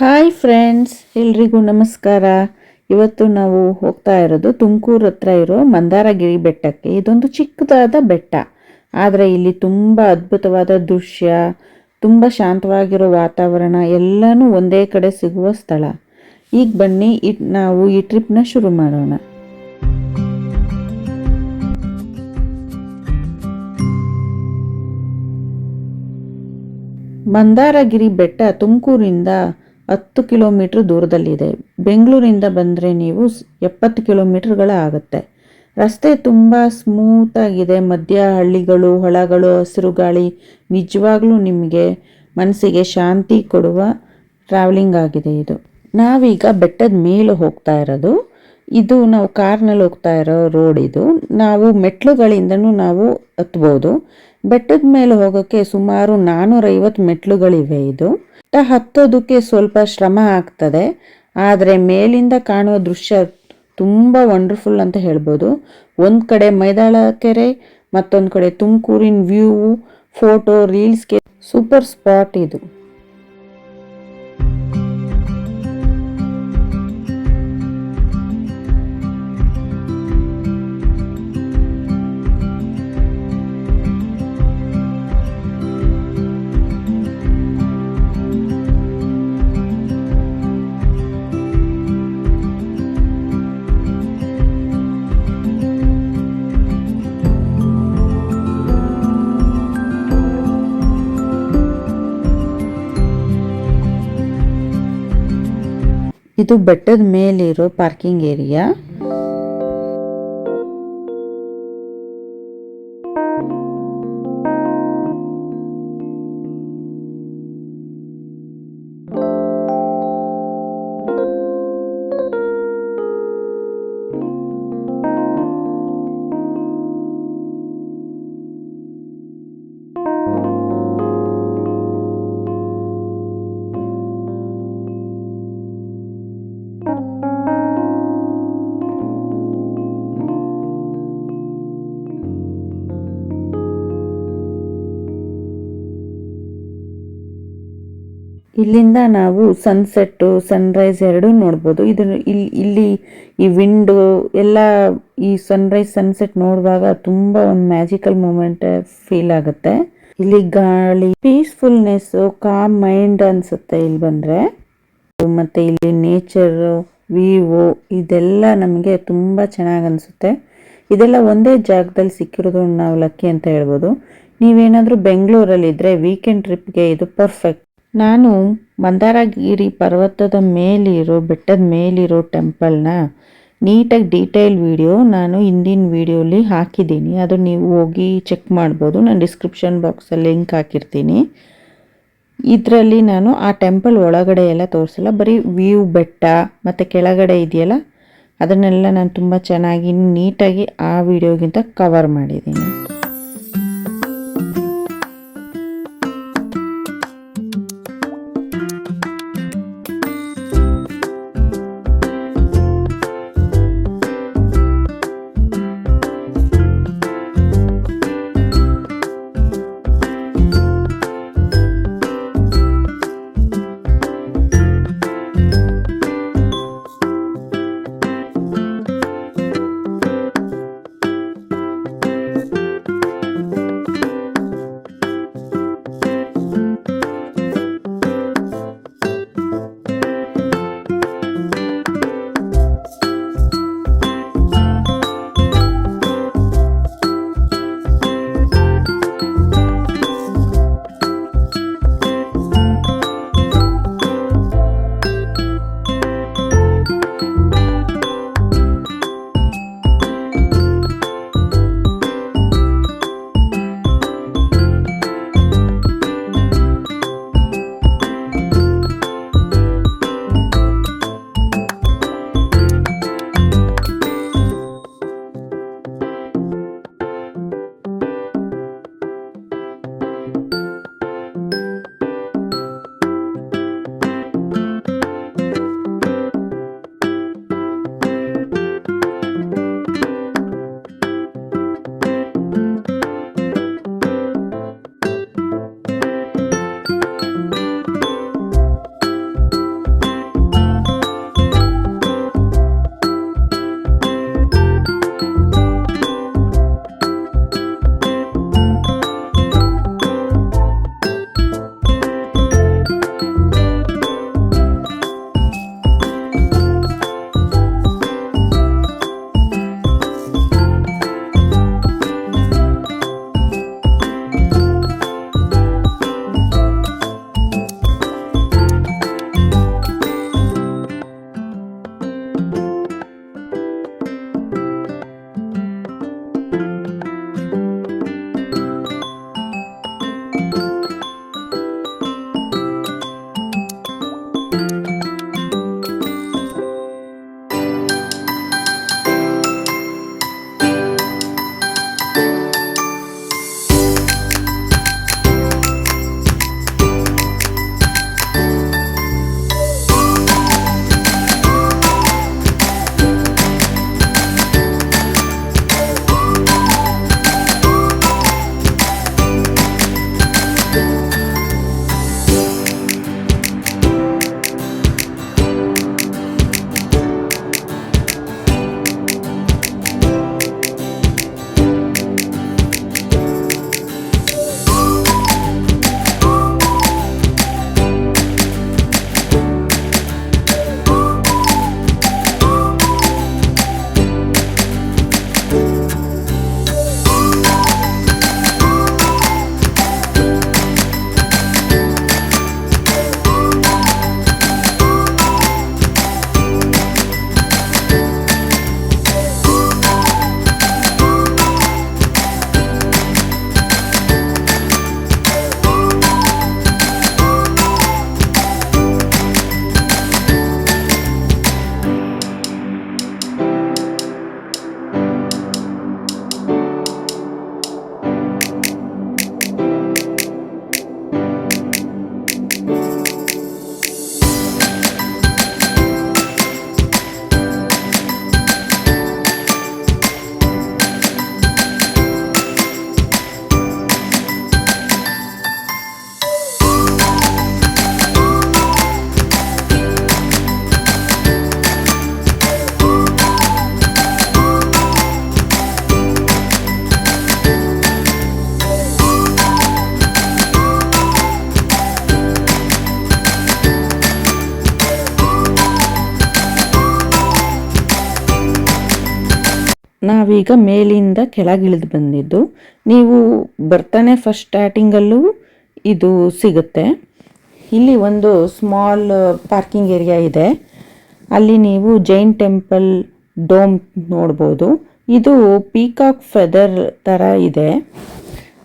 Hi friends ಎಲ್ರಿಗೂ ನಮಸ್ಕಾರ. ಇವತ್ತು ನಾವು ಹೋಗ್ತಾ ಇರೋದು ತುಮಕೂರು ಹತ್ರ ಇರೋ ಮಂದಾರಗಿರಿ ಬೆಟ್ಟಕ್ಕೆ. ಇದೊಂದು ಚಿಕ್ಕದಾದ ಬೆಟ್ಟ. ಆದರೆ ಇಲ್ಲಿ ತುಂಬ ಅದ್ಭುತವಾದ ದೃಶ್ಯ, ತುಂಬ ಶಾಂತವಾಗಿರೋ ವಾತಾವರಣ, ಎಲ್ಲನೂ ಒಂದೇ ಕಡೆ ಸಿಗುವ ಸ್ಥಳ. ಈಗ ಬನ್ನಿ ನಾವು ಈ ಟ್ರಿಪ್ನ ಶುರು ಮಾಡೋಣ. ಮಂದಾರಗಿರಿ ಬೆಟ್ಟ ತುಮಕೂರಿಂದ ಹತ್ತು ಕಿಲೋಮೀಟ್ರ್ ದೂರದಲ್ಲಿದೆ. ಬೆಂಗಳೂರಿಂದ ಬಂದರೆ ನೀವು ಎಪ್ಪತ್ತು ಕಿಲೋಮೀಟ್ರ್ಗಳ ಆಗುತ್ತೆ. ರಸ್ತೆ ತುಂಬ ಸ್ಮೂತಾಗಿದೆ ಮಧ್ಯ ಹಳ್ಳಿಗಳು ಹೊಳಗಳು ಹಸಿರು ಗಾಳಿ ನಿಜವಾಗ್ಲೂ ನಿಮಗೆ ಮನಸ್ಸಿಗೆ ಶಾಂತಿ ಕೊಡುವ ಟ್ರಾವೆಲಿಂಗ್ ಆಗಿದೆ ಇದು. ನಾವೀಗ ಬೆಟ್ಟದ ಮೇಲೆ ಹೋಗ್ತಾ ಇರೋದು. ಇದು ನಾವು ಕಾರ್ನಲ್ಲಿ ಹೋಗ್ತಾ ಇರೋ ರೋಡ್ ಇದು. ನಾವು ಮೆಟ್ಲುಗಳಿಂದನೂ ನಾವು ಹತ್ಬೋದು. ಬೆಟ್ಟದ ಮೇಲೆ ಹೋಗೋಕ್ಕೆ ಸುಮಾರು ನಾನ್ನೂರೈವತ್ತು ಮೆಟ್ಲುಗಳಿವೆ ಇದು. ಬೆಟ್ಟ ಹತ್ತೋದಕ್ಕೆ ಸ್ವಲ್ಪ ಶ್ರಮ ಆಗ್ತದೆ, ಆದರೆ ಮೇಲಿಂದ ಕಾಣುವ ದೃಶ್ಯ ತುಂಬ ವಂಡರ್ಫುಲ್ ಅಂತ ಹೇಳ್ಬೋದು. ಒಂದು ಕಡೆ ಮೈದಾಳ ಕೆರೆ, ಮತ್ತೊಂದು ಕಡೆ ತುಮಕೂರಿನ ವ್ಯೂ ಫೋಟೋ ರೀಲ್ಸ್ಗೆ ಸೂಪರ್ ಸ್ಪಾಟ್ ಇದು. ಇದು ಬೆಟ್ಟದ ಮೇಲಿರೋ ಪಾರ್ಕಿಂಗ್ ಏರಿಯಾ ಇಲ್ಲಿಂದ ನಾವು ಸನ್ಸೆಟ್ಟು ಸನ್ರೈಸ್ ಎರಡೂ ನೋಡ್ಬೋದು. ಇದು ಇಲ್ಲಿ ಇಲ್ಲಿ ಈ ವಿಂಡೋ ಎಲ್ಲ ಈ ಸನ್ರೈಸ್ ಸನ್ಸೆಟ್ ನೋಡುವಾಗ ತುಂಬ ಒಂದು ಮ್ಯಾಜಿಕಲ್ ಮೂಮೆಂಟ್ ಫೀಲ್ ಆಗುತ್ತೆ. ಇಲ್ಲಿ ಗಾಳಿ ಪೀಸ್ಫುಲ್ನೆಸ್ ಕಾಮ್ ಮೈಂಡ್ ಅನ್ಸುತ್ತೆ ಇಲ್ಲಿ ಬಂದ್ರೆ. ಮತ್ತೆ ಇಲ್ಲಿ ನೇಚರ್ ವ್ಯೂ ಇದೆಲ್ಲ ನಮಗೆ ತುಂಬ ಚೆನ್ನಾಗಿ ಅನಿಸುತ್ತೆ. ಇದೆಲ್ಲ ಒಂದೇ ಜಾಗದಲ್ಲಿ ಸಿಕ್ಕಿರೋದು ನಾವು ಲಕ್ಕಿ ಅಂತ ಹೇಳ್ಬೋದು. ನೀವೇನಾದರೂ ಬೆಂಗಳೂರಲ್ಲಿದ್ದರೆ ವೀಕೆಂಡ್ ಟ್ರಿಪ್ಗೆ ಇದು ಪರ್ಫೆಕ್ಟ್ ನಾನು ಮಂದಾರಗಿರಿ ಪರ್ವತದ ಮೇಲಿರೋ, ಬೆಟ್ಟದ ಮೇಲಿರೋ ಟೆಂಪಲ್ನ ನೀಟಾಗಿ ಡೀಟೇಲ್ ವಿಡಿಯೋ ನಾನು ಹಿಂದಿನ ವಿಡಿಯೋಲಿ ಹಾಕಿದ್ದೀನಿ. ಅದು ನೀವು ಹೋಗಿ ಚೆಕ್ ಮಾಡ್ಬೋದು. ನಾನು ಡಿಸ್ಕ್ರಿಪ್ಷನ್ ಬಾಕ್ಸಲ್ಲಿ ಲಿಂಕ್ ಹಾಕಿರ್ತೀನಿ. ಇದರಲ್ಲಿ ನಾನು ಆ ಟೆಂಪಲ್ ಒಳಗಡೆ ಎಲ್ಲ ತೋರಿಸಲ್ಲ, ಬರೀ ವ್ಯೂ, ಬೆಟ್ಟ ಮತ್ತು ಕೆಳಗಡೆ ಇದೆಯಲ್ಲ, ಅದನ್ನೆಲ್ಲ ನಾನು ತುಂಬ ಚೆನ್ನಾಗಿ ನೀಟಾಗಿ ಆ ವಿಡಿಯೋಗಿಂತ ಕವರ್ ಮಾಡಿದ್ದೀನಿ. ನಾವೀಗ ಮೇಲಿಂದ ಕೆಳಗಿಳಿದು ಬಂದಿದ್ದು, ನೀವು ಬರ್ತಾನೆ ಫಸ್ಟ್ ಸ್ಟಾರ್ಟಿಂಗಲ್ಲೂ ಇದು ಸಿಗುತ್ತೆ. ಇಲ್ಲಿ ಒಂದು ಸ್ಮಾಲ್ ಪಾರ್ಕಿಂಗ್ ಏರಿಯಾ ಇದೆ. ಅಲ್ಲಿ ನೀವು ಜೈನ್ ಟೆಂಪಲ್ ಡೋಮ್ ನೋಡ್ಬೋದು. ಇದು ಪೀಕಾಕ್ ಫೆದರ್ ಥರ ಇದೆ.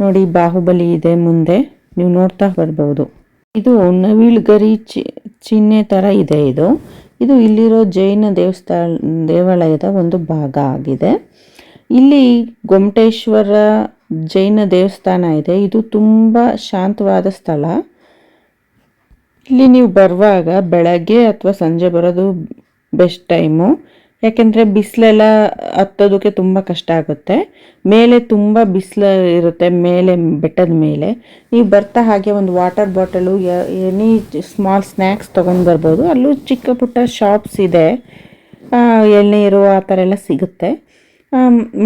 ನೋಡಿ, ಬಾಹುಬಲಿ ಇದೆ ಮುಂದೆ. ನೀವು ನೋಡ್ತಾ ಬರ್ಬೋದು. ಇದು ನವಿಲ್ಗರಿ ಚಿ, ಚಿಹ್ನೆ ಥರ ಇದೆ ಇದು. ಇದು ಇಲ್ಲಿರೋ ಜೈನ ದೇವಸ್ಥಾನ, ದೇವಾಲಯದ ಒಂದು ಭಾಗ ಆಗಿದೆ. ಇಲ್ಲಿ ಗೊಮಟೇಶ್ವರ ಜೈನ ದೇವಸ್ಥಾನ ಇದೆ. ಇದು ತುಂಬ ಶಾಂತವಾದ ಸ್ಥಳ. ಇಲ್ಲಿ ನೀವು ಬರುವಾಗ ಬೆಳಗ್ಗೆ ಅಥವಾ ಸಂಜೆ ಬರೋದು ಬೆಸ್ಟ್ ಟೈಮು ಯಾಕೆಂದರೆ ಬಿಸಿಲೆಲ್ಲ ಹತ್ತೋದಕ್ಕೆ ತುಂಬ ಕಷ್ಟ ಆಗುತ್ತೆ. ಮೇಲೆ ತುಂಬ ಬಿಸಿಲು ಇರುತ್ತೆ ಮೇಲೆ, ಬೆಟ್ಟದ ಮೇಲೆ. ನೀವು ಬರ್ತಾ ಹಾಗೆ ಒಂದು water bottle any small snacks ತೊಗೊಂಡು ಬರ್ಬೋದು. ಅಲ್ಲೂ ಚಿಕ್ಕ ಪುಟ್ಟ ಶಾಪ್ಸ್ ಇದೆ. ಎಳ್ನೀರು ಆ ಥರ ಎಲ್ಲ ಸಿಗುತ್ತೆ.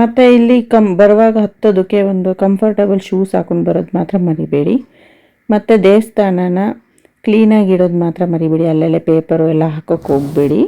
ಮತ್ತು ಇಲ್ಲಿ ಕಮ್ ಬರುವಾಗ ಹತ್ತೋದಕ್ಕೆ ಒಂದು ಕಂಫರ್ಟಬಲ್ ಶೂಸ್ ಹಾಕೊಂಡು ಬರೋದು ಮಾತ್ರ ಮರಿಬೇಡಿ. ಮತ್ತು ದೇವಸ್ಥಾನನ ಕ್ಲೀನಾಗಿಡೋದು ಮಾತ್ರ ಮರಿಬೇಡಿ. ಅಲ್ಲೆಲ್ಲ ಪೇಪರು ಎಲ್ಲ ಹಾಕೋಕೆ ಹೋಗಬೇಡಿ.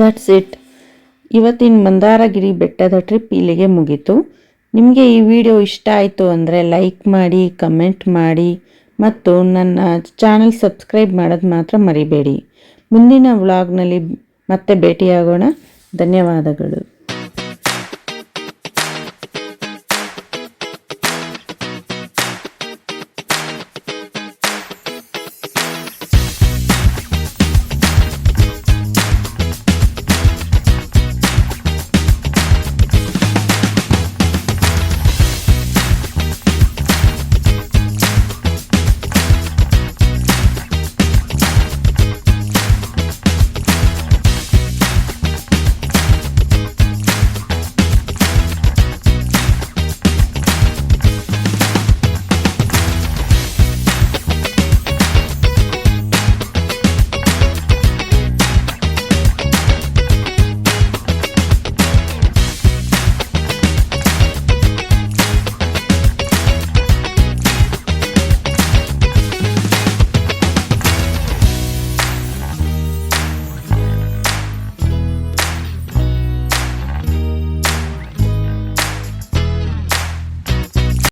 ದಟ್ಸ್ ಇಟ್ ಇವತ್ತಿನ ಮಂದಾರಗಿರಿ ಬೆಟ್ಟದ ಟ್ರಿಪ್ ಇಲ್ಲಿಗೆ ಮುಗೀತು. ನಿಮಗೆ ಈ ವಿಡಿಯೋ ಇಷ್ಟ ಆಯಿತು ಅಂದರೆ ಲೈಕ್ ಮಾಡಿ ಕಮೆಂಟ್ ಮಾಡಿ ಮತ್ತು ನನ್ನ ಚಾನಲ್ ಸಬ್ಸ್ಕ್ರೈಬ್ ಮಾಡೋದು ಮಾತ್ರ ಮರಿಬೇಡಿ. ಮುಂದಿನ ವ್ಲಾಗ್ನಲ್ಲಿ ಮತ್ತೆ ಭೇಟಿಯಾಗೋಣ. ಧನ್ಯವಾದಗಳು.